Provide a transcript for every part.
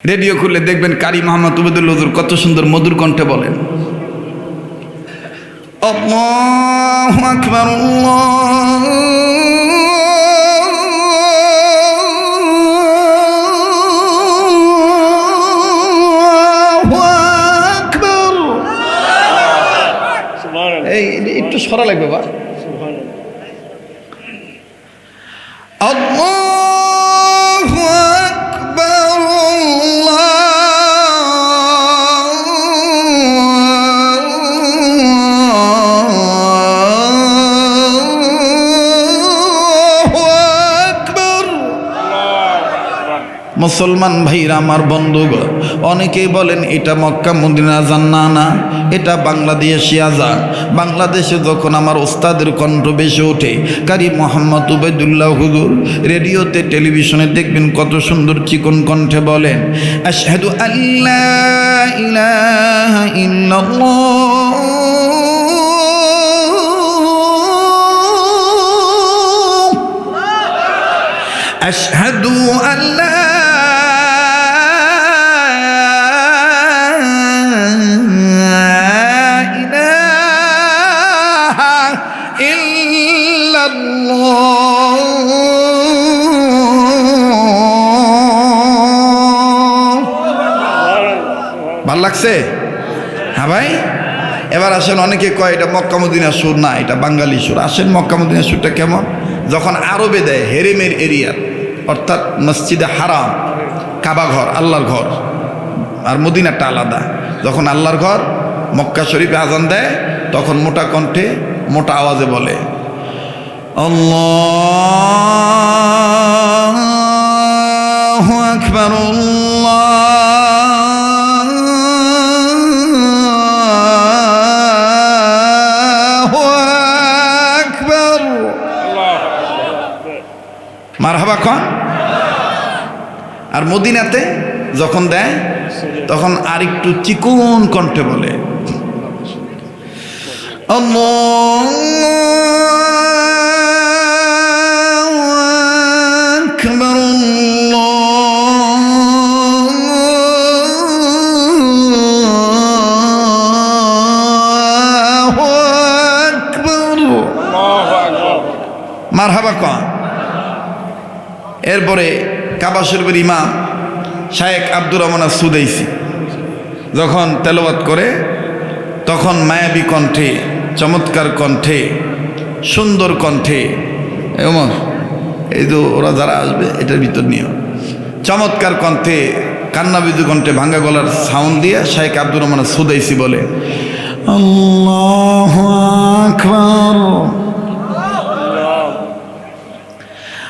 Radio খুললে দেখবেন কারি মোহাম্মদ উবেদুল হজুর কত সুন্দর মধুর কণ্ঠে বলেন। এই একটু সরা লাগবে বা মুসলমান ভাইরা, আমার বন্ধুগণ, অনেকেই বলেন, এটা মক্কা, মদিনা জান্না না, এটা বাংলাদেশি আজান। বাংলাদেশে যখন আমার ওস্তাদের কণ্ঠ বেশি ওঠে, কারি মোহাম্মদ উবেদুল্লাহ হুজুর, রেডিওতে, টেলিভিশনে দেখবেন কত সুন্দর চিকন কণ্ঠে বলেন আল্লাহ ইলাহা ইল্লাল্লাহ। ভালো লাগছে? হ্যাঁ ভাই? এবার আসেন, অনেকে কয় এটা মক্কা মদিনার সুর, না, এটা বাঙালি সুর। আসেন, মক্কা মদিনার সুরটা কেমন? যখন আরবে দেয়, হেরেমের এরিয়া, অর্থাৎ মসজিদে হারাম, কাবা ঘর, আল্লাহর ঘর, আর মদিনাটা আলাদা। যখন আল্লাহর ঘর, মক্কা শরীফে আজান দেয়, তখন মোটা কণ্ঠে মোটা আওয়াজে বলে, আল্লাহু মারহাবা খান আর মদিনাতে যখন দেয় তখন আর একটু চিকন কণ্ঠে বলে মারহাবা কন এরপরে কাবা শরীফের ইমাম শায়েক আব্দুর রহমান সুদেইসি যখন তেলাওয়াত করে, তখন মায়াবী কণ্ঠে, চমৎকার কণ্ঠে, সুন্দর কণ্ঠে এমন এই যে ওরা যারা আসবে, এটার ভিতর নিও। চমৎকার কণ্ঠে কান্নাবিদু কণ্ঠে ভাঙ্গা গলার সাউন্ড দিয়ে শায়েক আব্দুর রহমান সুদেইসি বলে, আল্লাহ আকবর।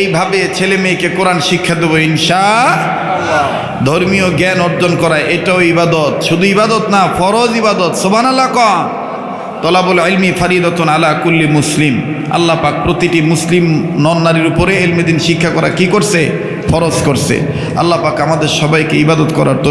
এইভাবে ছেলে মেয়েকে কোরআন শিক্ষা দেবো ইনশা ধর্মীয় জ্ঞান অর্জন করা, এটাও ইবাদত। শুধু ইবাদত না, ফরজ ইবাদত। সোবান আল্লাহ বলে তলাবুল আলমি ফারিদতন আলা কুল্লি মুসলিম। আল্লাহ পাক প্রতিটি মুসলিম নন নারীর উপরে এলমেদিন শিক্ষা করা কি করছে? ফরজ করছে। আল্লাহ পাক আমাদের সবাইকে ইবাদত করার তো